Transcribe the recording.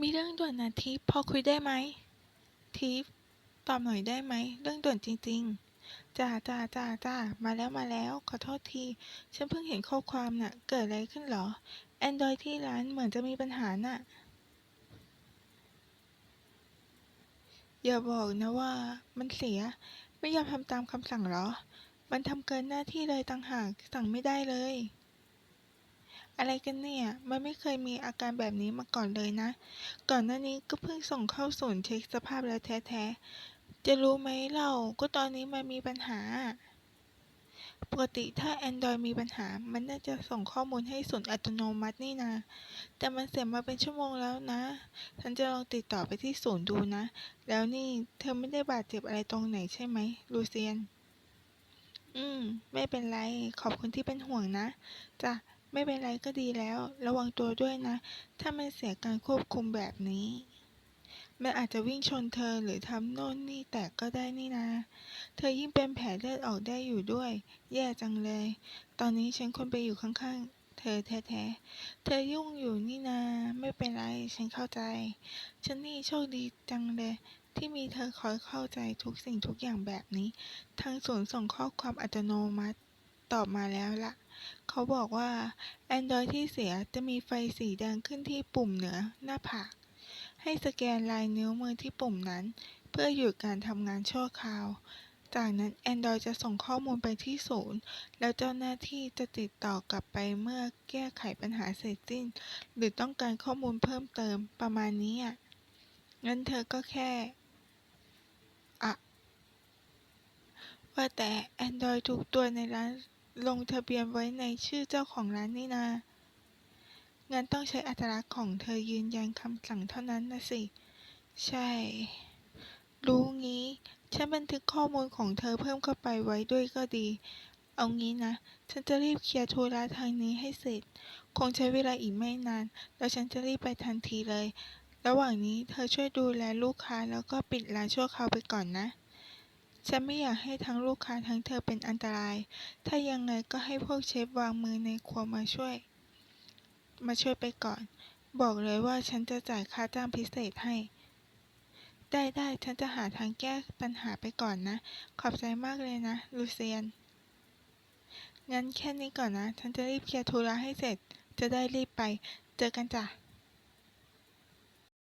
มีเรื่องด่วนนะทิพพอคุยได้ไหมทิพตอบหน่อยได้ไหม เรื่องด่วนจริง ๆจ้าจ้าจ้าจ้ามาแล้วมาแล้ว ขอโทษที ฉันเพิ่งเห็นข้อความน่ะ เกิดอะไรขึ้นเหรอแอนดรอยที่ร้านเหมือนจะมีปัญหาน่ะ อย่าบอกนะว่ามันเสีย ไม่ยอมทำตามคำสั่งเหรอ มันทำเกินหน้าที่เลยต่างหาก สั่งไม่ได้เลย อะไรกันเนี่ย มันไม่เคยมีอาการแบบนี้มาก่อนเลยนะ ก่อนหน้านี้ก็เพิ่งส่งเข้าศูนย์เช็คสภาพแล้วแท้ๆ จะรู้ไหมเราก็ตอนนี้มันมีปัญหา ปกติถ้า Android มีปัญหา มันน่าจะส่งข้อมูลให้ศูนย์อัตโนมัตินี่นาแต่มันเสียมาเป็นชั่วโมงแล้วนะ ฉันจะลองติดต่อไปที่ศูนย์ดูนะ แล้วนี่เธอไม่ได้บาดเจ็บอะไรตรงไหนใช่ไหมลูเซียน อืม ไม่เป็นไร ขอบคุณที่เป็นห่วงนะจ้ะ ไม่เป็นไรก็ดีแล้ว ระวังตัวด้วยนะ ถ้ามันเสียการควบคุมแบบนี้ มันอาจจะวิ่งชนเธอหรือทำโน่นนี่แตกก็ได้นี่นาเธอยิ่งเป็นแผลเลือดออกได้อยู่ด้วย แย่จังเลย ตอนนี้ฉันควรไปอยู่ข้างๆ เธอแท้ๆ เธอยุ่งอยู่นี่นา ไม่เป็นไร ฉันเข้าใจ ฉันนี่โชคดีจังเลยที่มีเธอคอยเข้าใจทุกสิ่งทุกอย่างแบบนี้ ทางศูนย์ส่งข้อความอัตโนมัติตอบมาแล้วล่ะ เขาบอกว่า Android ที่เสียจะมีไฟสีแดงขึ้นที่ปุ่มเหนือหน้าผาก ให้สแกนลายนิ้วมือที่ปุ่มนั้น เพื่อหยุดการทำงานชั่วคราว จากนั้น Android จะส่งข้อมูลไปที่ศูนย์ แล้วเจ้าหน้าที่จะติดต่อกลับไปเมื่อแก้ไขปัญหาเสร็จสิ้น หรือต้องการข้อมูลเพิ่มเติมประมาณนี้อะงั้นเธอก็แค่อะว่าแต่ Android ทุกตัวในร้าน ลงทะเบียนไว้ในชื่อเจ้าของร้านนี่นา งั้นต้องใช้อัตลักษณ์ของเธอยืนยันคำสั่งเท่านั้นนะสิ ใช่ รู้งี้ ฉันบันทึกข้อมูลของเธอเพิ่มเข้าไปไว้ด้วยก็ดี เอางี้นะ ฉันจะรีบเคลียร์ธุระทางนี้ให้เสร็จ คงใช้เวลาอีกไม่นาน แล้วฉันจะรีบไปทันทีเลย ระหว่างนี้เธอช่วยดูแลลูกค้าแล้วก็ปิดร้านชั่วคราวไปก่อนนะ ฉันไม่อยากให้ทั้งลูกค้าทั้งเธอเป็นอันตราย ถ้ายังไงก็ให้พวกเชฟวางมือในครัวมาช่วย มาช่วยไปก่อน บอกเลยว่าฉันจะจ่ายค่าจ้างพิเศษให้ ได้ได้ฉันจะหาทางแก้ปัญหาไปก่อนนะ ขอบใจมากเลยนะ ลูเซียน งั้นแค่นี้ก่อนนะ ฉันจะรีบเคลียร์ธุระให้เสร็จ จะได้รีบไป เจอกันจ้ะ